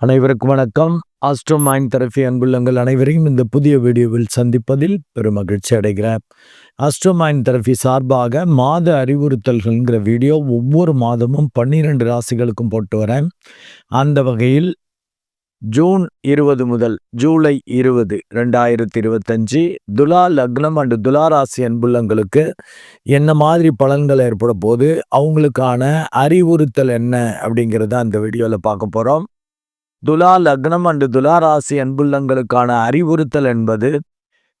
அனைவருக்கும் வணக்கம். Astro mind therapy அன்புள்ளங்கள் அனைவரையும் இந்த புதிய வீடியோவில் சந்திப்பதில் பெரும் மகிழ்ச்சி அடைகிறேன். ஆஸ்ட்ரோ மைண்ட் தெரபி சார்பாக மாத அறிவுறுத்தல்கள்ங்கிற வீடியோ ஒவ்வொரு மாதமும் பன்னிரெண்டு ராசிகளுக்கும் போட்டு வரேன். அந்த வகையில் ஜூன் இருபது முதல் ஜூலை இருபது ரெண்டாயிரத்தி இருபத்தஞ்சி துலா லக்னம் அண்டு துலா ராசி அன்புள்ளங்களுக்கு என்ன மாதிரி பலன்கள் ஏற்பட போது அவங்களுக்கான அறிவுறுத்தல் என்ன அப்படிங்கிறத அந்த வீடியோவில் பார்க்க போகிறோம் துலா லக்னம் அண்டு துலா ராசி அன்புள்ளங்களுக்கான அறிவுறுத்தல் என்பது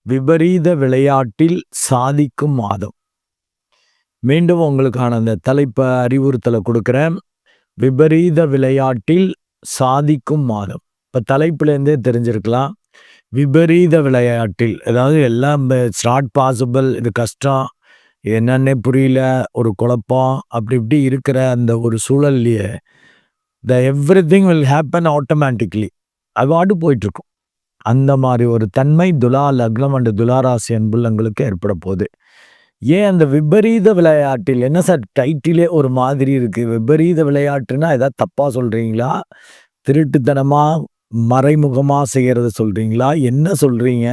விபரீத விளையாட்டில் சாதிக்கும் மாதம். மீண்டும் உங்களுக்கான அந்த தலைப்பை அறிவுறுத்தலை கொடுக்குறேன். விபரீத விளையாட்டில் சாதிக்கும் மாதம். இப்போ தலைப்புலேருந்தே தெரிஞ்சிருக்கலாம். விபரீத விளையாட்டில் அதாவது எல்லாம் இட்ஸ் நாட் பாசிபிள் இது கஷ்டம் இது என்னன்னே புரியல ஒரு குழப்பம் அப்படி இப்படி இருக்கிற அந்த ஒரு சூழல்லையே the everything will happen automatically award போயிட்டுருக்கும். அந்த மாதிரி ஒரு தன்மை துலா லக்னம் அண்டு துலாராசி அன்புள்ளங்களுக்கு ஏற்பட போகுது ஏன் அந்த விபரீத விளையாட்டில் என்ன சார் டைட்டிலே ஒரு மாதிரி இருக்குது விபரீத விளையாட்டுன்னா ஏதாவது தப்பாக சொல்கிறீங்களா திருட்டுத்தனமாக மறைமுகமாக செய்கிறத சொல்கிறீங்களா என்ன சொல்கிறீங்க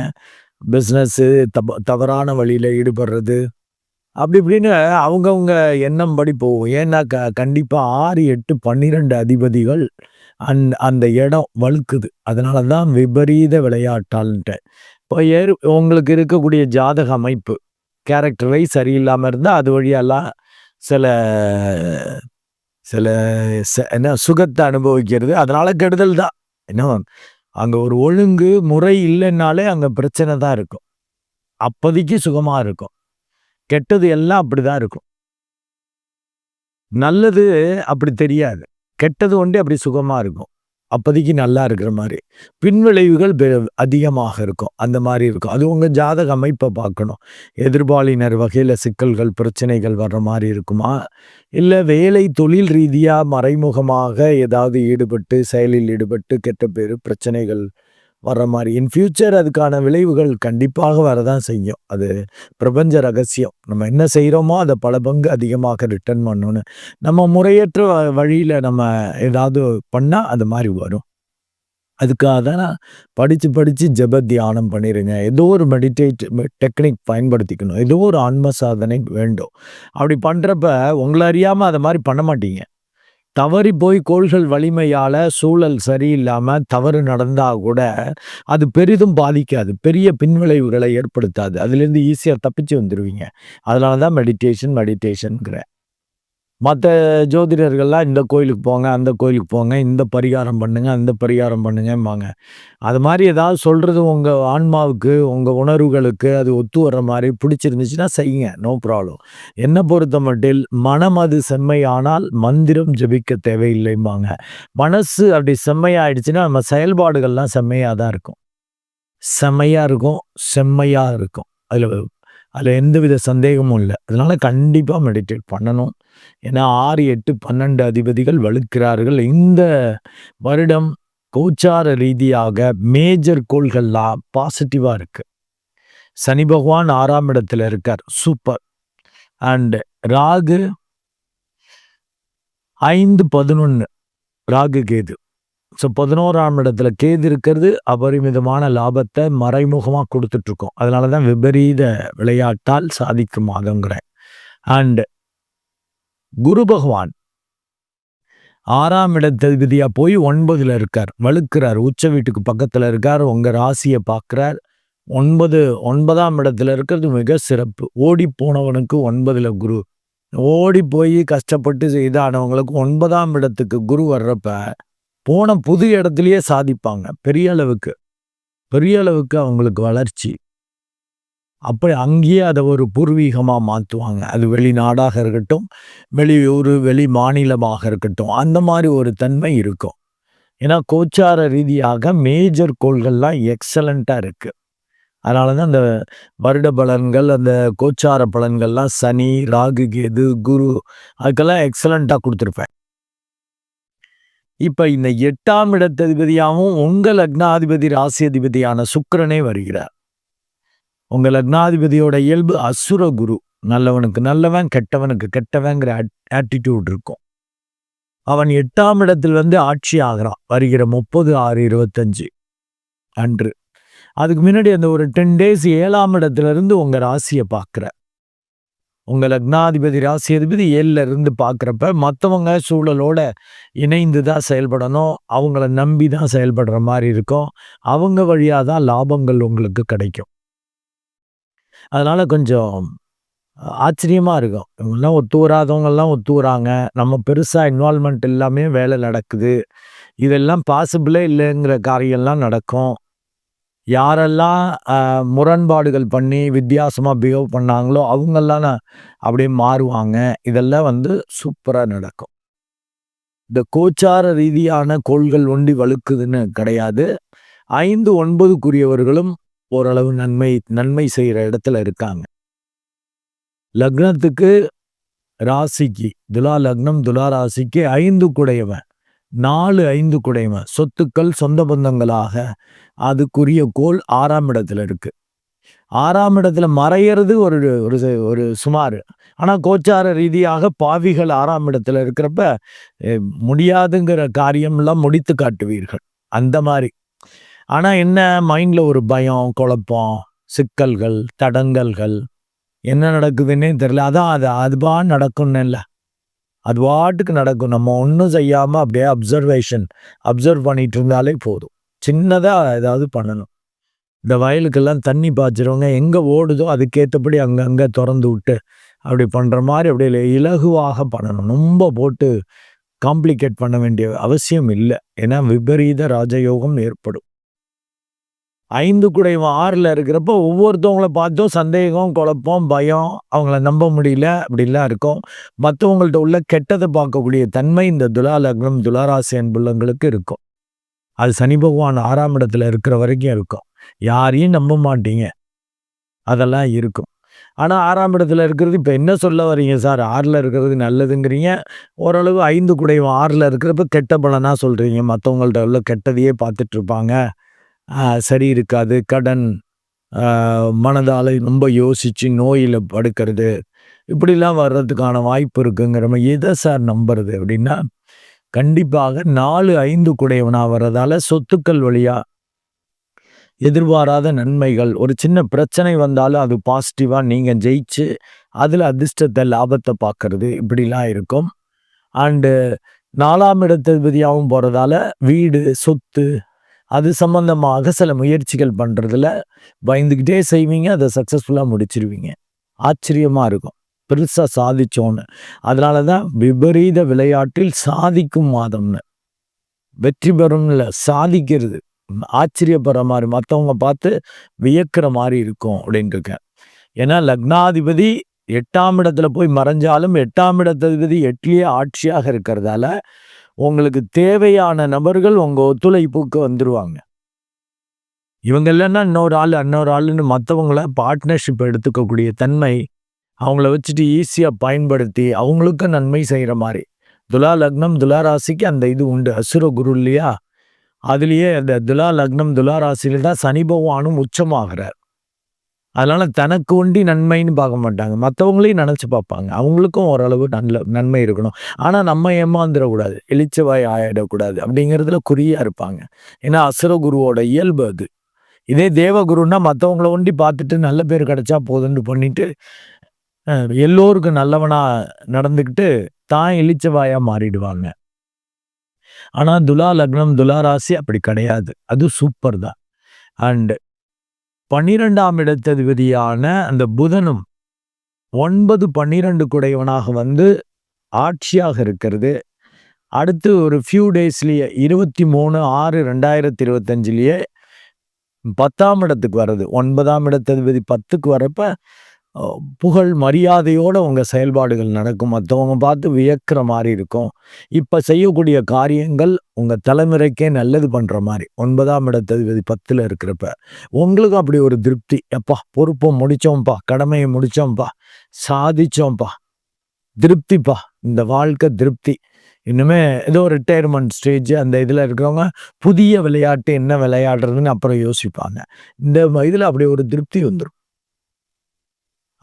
பிஸ்னஸ்ஸு தப் தவறான வழியில் ஈடுபடுறது? அப்படி இப்படின்னு அவங்கவுங்க எண்ணம் படி போகும். ஏன்னா க கண்டிப்பாக ஆறு எட்டு பன்னிரெண்டு அதிபதிகள் அந் அந்த இடம் வழுக்குது. அதனால தான் விபரீத விளையாட்டால்ன்ட்டு இப்போ ஏறு உங்களுக்கு இருக்கக்கூடிய ஜாதக அமைப்பு கேரக்டரை சரியில்லாமல் இருந்தால் அது வழியெல்லாம் சில சில என்ன சுகத்தை அனுபவிக்கிறது. அதனால் கெடுதல் தான். என்ன அங்கே ஒரு ஒழுங்கு முறை இல்லைன்னாலே அங்கே பிரச்சனை தான் இருக்கும். அப்போதைக்கு சுகமாக இருக்கும். கெட்டது எல்லாம் அப்படிதான் இருக்கும். நல்லது அப்படி தெரியாது. கெட்டது ஒன்றே அப்படி சுகமாக இருக்கும். அப்போதைக்கு நல்லா இருக்கிற மாதிரி. பின்விளைவுகள் அதிகமாக இருக்கும். அந்த மாதிரி இருக்கும். அது உங்கள் ஜாதக அமைப்பை பார்க்கணும். எதிர்பாலினர் வகையில் சிக்கல்கள் பிரச்சனைகள் வர்ற மாதிரி இருக்குமா? இல்லை வேலை தொழில் ரீதியாக மறைமுகமாக ஏதாவது ஈடுபட்டு செயலில் ஈடுபட்டு கெட்ட பேர் பிரச்சனைகள் வர்ற மாதிரி. இன் ஃபியூச்சர் அதுக்கான விளைவுகள் கண்டிப்பாக வரதான் செய்யும். அது பிரபஞ்ச ரகசியம். நம்ம என்ன செய்கிறோமோ அதை பல பங்கு அதிகமாக ரிட்டர்ன் பண்ணணும்னு நம்ம முறையற்ற வழியில் நம்ம ஏதாவது பண்ணால் அது மாதிரி வரும். அதுக்காக தான் படித்து படித்து ஜப தியானம் பண்ணிடுங்க ஏதோ ஒரு மெடிடேட் டெக்னிக் பயன்படுத்திக்கணும். ஏதோ ஒரு ஆன்ம சாதனை வேண்டும். அப்படி பண்ணுறப்ப உங்களை அறியாமல் அதை மாதிரி பண்ண மாட்டீங்க. தவறி போய் கோள்கள் வலிமையால் சூழல் சரியில்லாமல் தவறு நடந்தால் கூட அது பெரிதும் பாதிக்காது. பெரிய பின்விளைவுகளை ஏற்படுத்தாது. அதுலேருந்து ஈஸியாக தப்பிச்சு வந்துடுவீங்க அதனால தான் மெடிடேஷன் மெடிடேஷனுங்கிற மற்ற ஜோதிடர்கள்லாம் இந்த கோயிலுக்கு போங்க அந்த கோயிலுக்கு போங்க இந்த பரிகாரம் பண்ணுங்க அந்த பரிகாரம் பண்ணுங்கம்பாங்க. அது மாதிரி ஏதாவது சொல்கிறது உங்கள் ஆன்மாவுக்கு உங்கள் உணர்வுகளுக்கு அது ஒத்து வர்ற மாதிரி பிடிச்சிருந்துச்சுன்னா செய்யுங்க நோ ப்ராப்ளம் என்னை பொறுத்த மட்டில் மனம் அது செம்மையானால் மந்திரம் ஜபிக்க தேவையில்லைம்பாங்க. மனசு அப்படி செம்மையாயிடுச்சுன்னா நம்ம செயல்பாடுகள்லாம் செம்மையாக தான் இருக்கும். செம்மையாக இருக்கும் செம்மையாக இருக்கும். அதில் அதில் எந்தவித சந்தேகமும் இல்லை. அதனால் கண்டிப்பாக மெடிடேட் பண்ணணும். ஏன்னா ஆறு எட்டு பன்னெண்டு அதிபதிகள் வலுக்கிறார்கள். இந்த வருடம் கோச்சார ரீதியாக மேஜர் கோள்கள்லாம் பாசிட்டிவாக இருக்குது சனி பகவான் ஆறாம் இடத்துல இருக்கார். சூப்பர் அண்டு ராகு ஐந்து பதினொன்று ராகு கேது. ஸோ பதினோராம் இடத்துல கேது இருக்கிறது அபரிமிதமான லாபத்தை மறைமுகமாக கொடுத்துட்ருக்கோம். அதனால தான் விபரீத விளையாட்டால் சாதிக்கும் ஆகங்கிறேன் அண்ட் குரு பகவான் ஆறாம் இடத்ததிபதியாக போய் ஒன்பதில் இருக்கார். வலுக்கிறார் உச்ச வீட்டுக்கு பக்கத்தில் இருக்கார். உங்கள் ராசியை பார்க்குறார். ஒன்பது ஒன்பதாம் இடத்துல இருக்கிறது மிக சிறப்பு. ஓடி போனவனுக்கு ஒன்பதில் குரு. ஓடி போய் கஷ்டப்பட்டு இதானவங்களுக்கு ஒன்பதாம் இடத்துக்கு குரு வர்றப்ப போன புது இடத்துலையே சாதிப்பாங்க. பெரிய அளவுக்கு. பெரிய அளவுக்கு அவங்களுக்கு வளர்ச்சி. அப்படி அங்கேயே அதை ஒரு பூர்வீகமாக மாற்றுவாங்க அது வெளிநாடாக இருக்கட்டும் வெளியூர் வெளி மாநிலமாக இருக்கட்டும் அந்த மாதிரி ஒரு தன்மை இருக்கும். ஏன்னா கோச்சார ரீதியாக மேஜர் கோள்கள்லாம் எக்ஸலண்ட்டாக இருக்குது அதனால தான் அந்த வருட பலன்கள் அந்த கோச்சார பலன்கள்லாம் சனி ராகு கேது குரு அதுக்கெல்லாம் எக்ஸலண்ட்டாக கொடுத்துருப்பேன். இப்போ இந்த எட்டாம் இடத்ததிபதியாகவும் உங்கள் லக்னாதிபதி ராசி அதிபதியான சுக்கரனே வருகிறார். உங்கள் லக்னாதிபதியோட இயல்பு அசுர குரு. நல்லவனுக்கு நல்லவன் கெட்டவனுக்கு கெட்டவங்கிற ஆட்டிடியூட் இருக்கும். அவன் எட்டாம் இடத்தில் வந்து ஆட்சி ஆகிறான். வருகிற முப்பது ஆறு இருபத்தஞ்சு. அன்று. அதுக்கு முன்னாடி அந்த ஒரு டென் டேஸ் ஏழாம் இடத்துல இருந்து ராசியை பார்க்குற உங்கள் லக்னாதிபதி ராசி அதிபதி ஏழில் இருந்து பார்க்குறப்ப மற்றவங்க சூழலோட இணைந்து தான் செயல்படணும். அவங்கள நம்பி தான் செயல்படுற மாதிரி இருக்கும். அவங்க வழியாக தான் லாபங்கள் உங்களுக்கு கிடைக்கும். அதனால் கொஞ்சம் ஆச்சரியமாக இருக்கும். இவங்கெல்லாம் ஒத்து வராதவங்கெல்லாம் ஒத்து வராங்க நம்ம பெருசாக இன்வால்மெண்ட் எல்லாமே வேலை நடக்குது. இதெல்லாம் பாசிபிளே இல்லைங்கிற காரியம்லாம் நடக்கும். யாரெல்லாம் முரண்பாடுகள் பண்ணி வித்தியாசமாக பிஹேவ் பண்ணாங்களோ அவங்கெல்லாம் அப்படியே மாறுவாங்க. இதெல்லாம் வந்து சூப்பராக நடக்கும். இந்த கோச்சார ரீதியான கோள்கள் ஒண்டி வலுக்குதுன்னு கிடையாது. ஐந்து ஒன்பதுக்குரியவர்களும் ஓரளவு நன்மை நன்மை செய்கிற இடத்துல இருக்காங்க. லக்னத்துக்கு ராசிக்கு துலா லக்னம் துலா ராசிக்கு ஐந்து குடையவன் நாலு ஐந்து குடைமை சொத்துக்கள் சொந்த பந்தங்களாக அதுக்குரிய கோல் ஆறாம் இடத்துல இருக்கு. ஆறாம் இடத்துல மறையிறது ஒரு ஒரு ஒரு சுமார். ஆனால் கோச்சார ரீதியாக பாவிகள் ஆறாம் இடத்துல இருக்கிறப்ப முடியாதுங்கிற காரியம்லாம் முடித்து காட்டுவீர்கள். அந்த மாதிரி. ஆனால் என்ன மைண்டில் ஒரு பயம் குழப்பம் சிக்கல்கள் தடங்கல்கள் என்ன நடக்குதுன்னே தெரியல. அதான் அது அதுபா நடக்கும்னு இல்லை. அது வாட்டுக்கு நடக்கும். நம்ம ஒன்றும் செய்யாமல் அப்படியே அப்சர்வேஷன் அப்சர்வ் பண்ணிட்டு இருந்தாலே போதும். சின்னதாக ஏதாவது பண்ணணும். இந்த வயலுக்கெல்லாம் தண்ணி பாய்ச்சிறவங்க எங்கே ஓடுதோ அதுக்கேற்றபடி அங்கங்கே திறந்து விட்டு அப்படி பண்ணுற மாதிரி அப்படியே இலகுவாக பண்ணணும். ரொம்ப போட்டு காம்ப்ளிகேட் பண்ண வேண்டிய அவசியம் இல்லை. ஏன்னா விபரீத ராஜயோகம் ஏற்படும். ஐந்து குடைவன் ஆறில் இருக்கிறப்போ ஒவ்வொருத்தவங்கள பார்த்தும் சந்தேகம் குழப்பம் பயம் அவங்கள நம்ப முடியல அப்படிலாம் இருக்கும். மற்றவங்கள்ட்ட உள்ள கெட்டதை பார்க்கக்கூடிய தன்மை இந்த துலா லக்னம் துலாராசி அன்புள்ளங்களுக்கு இருக்கும். அது சனி பகவான் ஆறாம் இடத்துல இருக்கிற வரைக்கும் இருக்கும். யாரையும் நம்ப மாட்டீங்க. அதெல்லாம் இருக்கும். ஆனால் ஆறாம் இடத்துல இருக்கிறது இப்போ என்ன சொல்ல வரீங்க சார்? ஆறில் இருக்கிறது நல்லதுங்கிறீங்க. ஓரளவு ஐந்து குடையும் ஆறில் இருக்கிறப்ப கெட்ட பலனாக சொல்கிறீங்க மற்றவங்கள்ட்ட உள்ள கெட்டதையே பார்த்துட்ருப்பாங்க சரி இருக்காது. கடன் மனதால் ரொம்ப யோசித்து நோயில் படுக்கிறது இப்படிலாம் வர்றதுக்கான வாய்ப்பு இருக்குங்கிற மாதிரி எதை சார் நம்புறது அப்படின்னா கண்டிப்பாக நாலு ஐந்து குடையவனாக வர்றதால சொத்துக்கள் வழியாக எதிர்பாராத நன்மைகள் ஒரு சின்ன பிரச்சனை வந்தாலும் அது பாசிட்டிவாக நீங்கள் ஜெயிச்சு அதில் அதிர்ஷ்டத்தை லாபத்தை பார்க்கறது இப்படிலாம் இருக்கும். அண்டு நாலாம் இடத்ததிபதியாகவும் போகிறதால வீடு சொத்து அது சம்பந்தமாக சில முயற்சிகள் பண்ணுறதுல பயந்துக்கிட்டே செய்வீங்க அதை சக்ஸஸ்ஃபுல்லாக முடிச்சிருவீங்க. ஆச்சரியமாக இருக்கும். பெருசாக சாதிச்சோன்னு. அதனால தான் விபரீத விளையாட்டில் சாதிக்கும் மாதம்னு. வெற்றி பெறும்ல சாதிக்கிறது. ஆச்சரியப்படுற மாதிரி மற்றவங்க பார்த்து வியக்கிற மாதிரி இருக்கும் அப்படின்னு இருக்கேன் ஏன்னா லக்னாதிபதி எட்டாம் இடத்துல போய் மறைஞ்சாலும் எட்டாம் இடத்ததிபதி எட்லேயே ஆட்சியாக இருக்கிறதால உங்களுக்கு தேவையான நபர்கள் உங்கள் ஒத்துழைப்புக்கு வந்துடுவாங்க இவங்க இல்லைன்னா இன்னொரு ஆள் இன்னொரு ஆளுன்னு மற்றவங்கள பார்ட்னர்ஷிப் எடுத்துக்கக்கூடிய தன்மை அவங்கள வச்சுட்டு ஈஸியாக பயன்படுத்தி அவங்களுக்கும் நன்மை செய்கிற மாதிரி. துலா லக்னம் துலா ராசிக்கு அந்த இது உண்டு. அசுர குரு இல்லையா? அதுலேயே அந்த துலா லக்னம் துலா ராசியில தான் சனி பகவானும் உச்சமாகிறார். அதனால் தனக்கு ஒண்டி நன்மைன்னு பார்க்க மாட்டாங்க. மற்றவங்களையும் நினச்சி பார்ப்பாங்க. அவங்களுக்கும் ஓரளவு நல்ல நன்மை இருக்கணும். ஆனால் நம்ம ஏமாந்துடக்கூடாது. எழுச்சவாய் ஆயிடக்கூடாது அப்படிங்கிறதுல குறியாக இருப்பாங்க. ஏன்னா அசுரகுருவோட இயல்பு அது. இதே தேவகுருன்னா மற்றவங்கள ஒண்டி பார்த்துட்டு நல்ல பேர் கிடைச்சா போதுன்னு பண்ணிட்டு எல்லோருக்கும் நல்லவனாக நடந்துக்கிட்டு தான் எழுச்சவாயாக மாறிடுவாங்க. ஆனால் துலா லக்னம் துலா ராசி அப்படி கிடையாது. அது சூப்பர் தான். அண்டு பன்னிரெண்டாம் இடத்ததிபதியான அந்த புதனும் ஒன்பது பன்னிரெண்டு குடையவனாக வந்து ஆட்சியாக இருக்கிறது. அடுத்து ஒரு ஃபியூ டேஸ்லேயே இருபத்தி மூணு ஆறு ரெண்டாயிரத்தி இருபத்தஞ்சிலேயே பத்தாம் இடத்துக்கு வர்றது. ஒன்பதாம் இடத்ததிபதி பத்துக்கு வரப்ப புகழ் மரியாதையோடு உங்கள் செயல்பாடுகள் நடக்கும். மற்றவங்க பார்த்து வியக்கிற மாதிரி இருக்கும். இப்போ செய்யக்கூடிய காரியங்கள் உங்கள் தலைமுறைக்கே நல்லது பண்ணுற மாதிரி ஒன்பதாம் இடத்ததிபதி பத்தில் இருக்கிறப்ப உங்களுக்கும் அப்படி ஒரு திருப்தி. எப்பா பொறுப்பை முடித்தோம்ப்பா கடமையை முடித்தோம்ப்பா சாதிச்சோம்ப்பா. திருப்திப்பா இந்த வாழ்க்கை திருப்தி. இன்னுமே ஏதோ ரிட்டையர்மெண்ட் ஸ்டேஜ் அந்த இதில் இருக்கிறவங்க புதிய விளையாட்டு என்ன விளையாடுறதுன்னு அப்புறம் யோசிப்பாங்க. இந்த இதில் அப்படி ஒரு திருப்தி வந்துடும்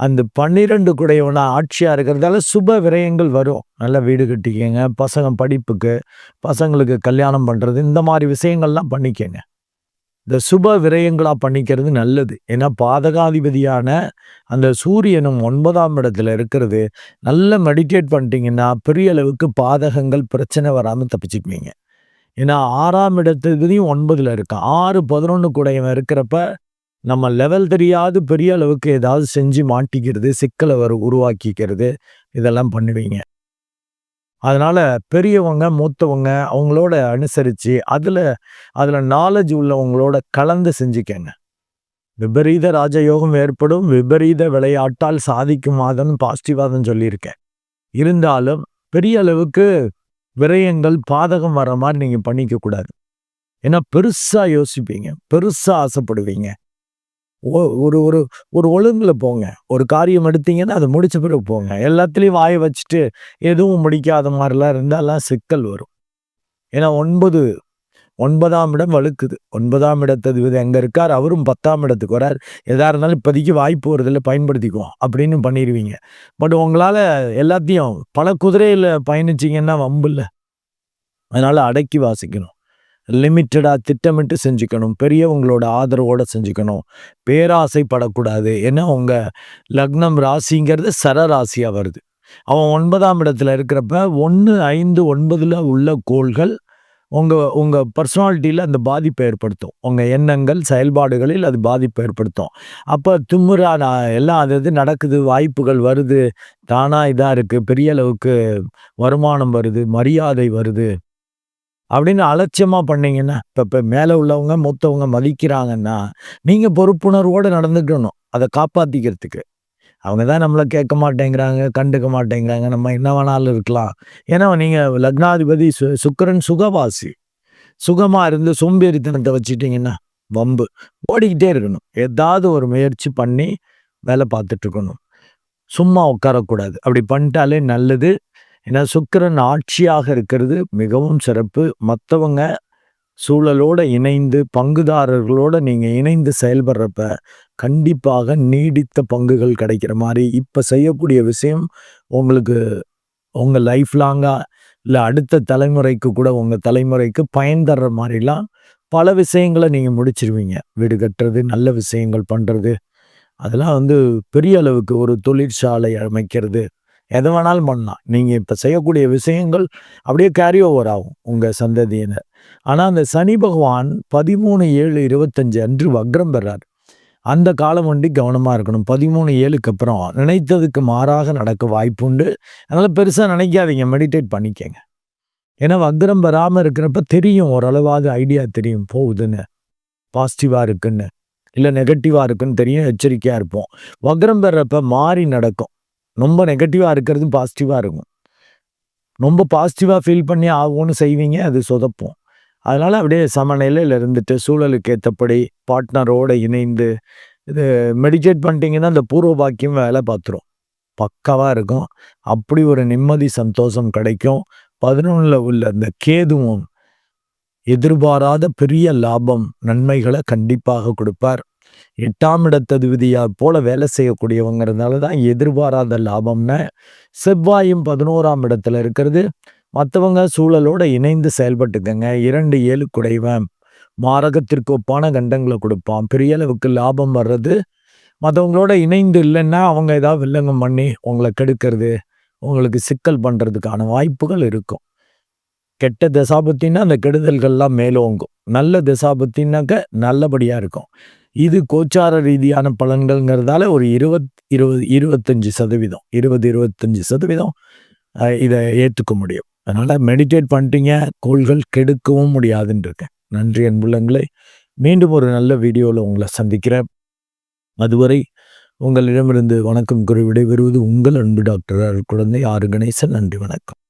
அந்த பன்னிரெண்டு குடையவனா ஆட்சியாக இருக்கிறதால சுப விரயங்கள் வரும். நல்ல வீடு கட்டிக்கங்க. பசங்க படிப்புக்கு, பசங்களுக்கு கல்யாணம் பண்ணுறது இந்த மாதிரி விஷயங்கள்லாம் பண்ணிக்கங்க. இந்த சுப விரயங்களாக பண்ணிக்கிறது நல்லது. ஏன்னா பாதகாதிபதியான அந்த சூரியனும் ஒன்பதாம் இடத்துல இருக்கிறது, நல்லா மெடிடேட் பண்ணிட்டீங்கன்னா, பெரிய அளவுக்கு பாதகங்கள், பிரச்சனை வராமல் தப்பிச்சுக்குவீங்க. ஏன்னா ஆறாம் இடத்துலையும் ஒன்பதில் இருக்கான். 6, 11 கூடையவன் இருக்கிறப்ப, நம்ம லெவல் தெரியாது பெரிய அளவுக்கு ஏதாவது செஞ்சு மாட்டிக்கிறது, சிக்கலை வர உருவாக்கிக்கிறது, இதெல்லாம் பண்ணுவீங்க. அதனால் பெரியவங்க, மூத்தவங்க அவங்களோட அனுசரித்து அதில் அதில் நாலேஜ் உள்ளவங்களோட கலந்து செஞ்சுக்கங்க. விபரீத ராஜயோகம் ஏற்படும். விபரீத விளையாட்டால் சாதிக்கும் மாதம்னு பாசிட்டிவாதம் சொல்லியிருக்கேன். இருந்தாலும் பெரிய அளவுக்கு விரயங்கள், பாதகம் வர்ற மாதிரி நீங்கள் பண்ணிக்க கூடாது. ஏன்னா பெருசாக யோசிப்பீங்க. பெருசாக ஆசைப்படுவீங்க. ஒரு ஒரு ஒரு ஒழுங்கில் போங்க. ஒரு காரியம் எடுத்தீங்கன்னா, அதை முடிச்ச பிறகு போங்க. எல்லாத்துலேயும் வாய வச்சுட்டு, எதுவும் முடிக்காத மாதிரிலாம் இருந்தாலாம் சிக்கல் வரும். ஏன்னா 9 9ஆம் இடம் வலுக்குது. 9ஆம் இடத்ததிபதி எங்கே இருக்கார். அவரும் 10ஆம் இடத்துக்கு வரார். எதாக இருந்தாலும் இப்போதைக்கு வாய்ப்பு வருதுல்ல பயன்படுத்திக்குவோம். அப்படின்னு பண்ணிடுவீங்க பட் உங்களால் எல்லாத்தையும் பல குதிரையில பயணிச்சீங்கன்னா வம்புல்ல. அதனால் அடக்கி வாசிக்கணும். லிமிட்டடாக திட்டமிட்டு செஞ்சுக்கணும். பெரியவங்களோட ஆதரவோடு செஞ்சுக்கணும். பேராசைப்படக்கூடாது. ஏன்னா அவங்க லக்னம் ராசிங்கிறது சரராசியாக வருது. அவன் ஒன்பதாம் இடத்துல இருக்கிறப்ப 1, 5, 9ல உள்ள கோள்கள் உங்கள் உங்கள் பர்சனாலிட்டியில் அந்த பாதிப்பை ஏற்படுத்தும். உங்கள் எண்ணங்கள், செயல்பாடுகளில் அது பாதிப்பை ஏற்படுத்தும். அப்போ தும்முறா நான் எல்லாம் அது இது நடக்குது, வாய்ப்புகள் வருது, தானா இதாக இருக்குது பெரிய அளவுக்கு வருமானம் வருது, மரியாதை வருது. அப்படின்னு அலட்சியமாக பண்ணீங்கன்னா, இப்போ இப்போ மேலே உள்ளவங்க, மூத்தவங்க மதிக்கிறாங்கன்னா, நீங்கள் பொறுப்புணர்வோடு நடந்துக்கணும். அதை காப்பாற்றிக்கிறதுக்கு அவங்க தான் நம்மளை கேட்க மாட்டேங்கிறாங்க, கண்டுக்க மாட்டேங்கிறாங்க. நம்ம என்ன வேணாலும் இருக்கலாம். ஏன்னா நீங்கள் லக்னாதிபதி சு சுக்கிரன் சுகவாசி. சுகமாக இருந்து சோம்பேறித்தனத்தை வச்சுட்டிங்கன்னா வம்பு. ஓடிக்கிட்டே இருக்கணும். ஏதாவது ஒரு முயற்சி பண்ணி வேலை பார்த்துட்ருக்கணும் சும்மா உட்காரக்கூடாது. அப்படி பண்ணிட்டாலே நல்லது. ஏன்னா சுக்கிரன் ஆட்சியாக இருக்கிறது மிகவும் சிறப்பு. மற்றவங்க சூழலோடு இணைந்து, பங்குதாரர்களோடு நீங்கள் இணைந்து செயல்படுறப்ப, கண்டிப்பாக நீடித்த பங்குகள் கிடைக்கிற மாதிரி இப்போ செய்யக்கூடிய விஷயம் உங்களுக்கு உங்கள் லைஃப் லாங்காக இல்லை அடுத்த தலைமுறைக்கு கூட உங்கள் தலைமுறைக்கு பயன் தர்ற மாதிரிலாம் பல விஷயங்களை நீங்கள் முடிச்சிருவீங்க. வீடு கட்டுறது, நல்ல விஷயங்கள் பண்ணுறது அதெல்லாம் வந்து பெரிய அளவுக்கு ஒரு தொழிற்சாலை அமைக்கிறது. எது வேணாலும் பண்ணலாம். நீங்கள் இப்போ செய்யக்கூடிய விஷயங்கள் அப்படியே கேரி ஓவர் ஆகும். உங்கள் சந்ததியினர். ஆனால் அந்த சனி பகவான் 13/7/25 அன்று வக்ரம் பெறார். அந்த காலம் வண்டி கவனமாக இருக்கணும். 13/7க்கு அப்புறம் நினைத்ததுக்கு மாறாக நடக்க வாய்ப்புண்டு. அதனால் பெருசாக நினைக்காதீங்க. மெடிடேட் பண்ணிக்கங்க. ஏன்னா வக்ரம் பெறாமல் இருக்கிறப்ப தெரியும். ஓரளவாவது ஐடியா தெரியும் போகுதுன்னு. பாசிட்டிவாக இருக்குன்னு. இல்லை நெகட்டிவாக இருக்குன்னு தெரியும். எச்சரிக்கையாக இருப்போம். வக்ரம் பெறப்ப மாறி நடக்கும். ரொம்ப நெகட்டிவாக இருக்கிறது பாசிட்டிவாக இருக்கும். ரொம்ப பாசிட்டிவாக ஃபீல் பண்ணி ஆகும்னு செய்வீங்க. அது சொதப்போம் அதனால் அப்படியே சமநிலையில் இருந்துட்டு, சூழலுக்கு ஏற்றபடி பார்ட்னரோட இணைந்து, இது மெடிடேட் பண்ணிட்டீங்கன்னா, அந்த பூர்வ பாக்கியம் வேலை பார்த்துரும். பக்காவாக இருக்கும். அப்படி ஒரு நிம்மதி, சந்தோஷம் கிடைக்கும். 11ல உள்ள அந்த கேதுவும் எதிர்பாராத பெரிய லாபம், நன்மைகளை கண்டிப்பாக கொடுப்பார் 8ஆம் இடத்ததிபதியா போல வேலை செய்யக்கூடியவங்கிறதுனால தான் எதிர்பாராத லாபம்னு. செவ்வாயும் 11ஆம் இடத்துல இருக்கிறது. மற்றவங்க சூழலோடு இணைந்து செயல்பட்டுக்கங்க. 2, 7 குடைவன். மாரகத்திற்கு ஒப்பான கண்டங்களை கொடுப்பான் பெரிய அளவுக்கு லாபம் வர்றது. மற்றவங்களோட இணைந்து இல்லைன்னா அவங்க ஏதாவது வில்லங்கம் பண்ணி உங்களை கெடுக்கிறது, உங்களுக்கு சிக்கல் பண்ணுறதுக்கான வாய்ப்புகள் இருக்கும். கெட்ட திசாபத்தின்னா அந்த கெடுதல்கள்லாம் மேலோங்கும். நல்ல திசாபத்தின்னாக்க நல்லபடியாக இருக்கும். இது கோச்சார ரீதியான பலன்கள்ங்கிறதால ஒரு இருபத் இருபது இருபத்தஞ்சு சதவீதம் இருபது இருபத்தஞ்சி சதவீதம் இதை ஏற்றுக்க முடியும். அதனால் மெடிடேட் பண்ணிட்டீங்க. கோள்கள் கெடுக்கவும் முடியாதுன்னு இருக்கேன். நன்றி அன்புள்ளங்களை மீண்டும் ஒரு நல்ல வீடியோவில் உங்களை சந்திக்கிறேன். அதுவரை உங்களிடமிருந்து வணக்கம் கூறி விடைபெறுவது உங்கள் அன்பு டாக்டர் குழந்தை ஆறு கணேசன். நன்றி, வணக்கம்.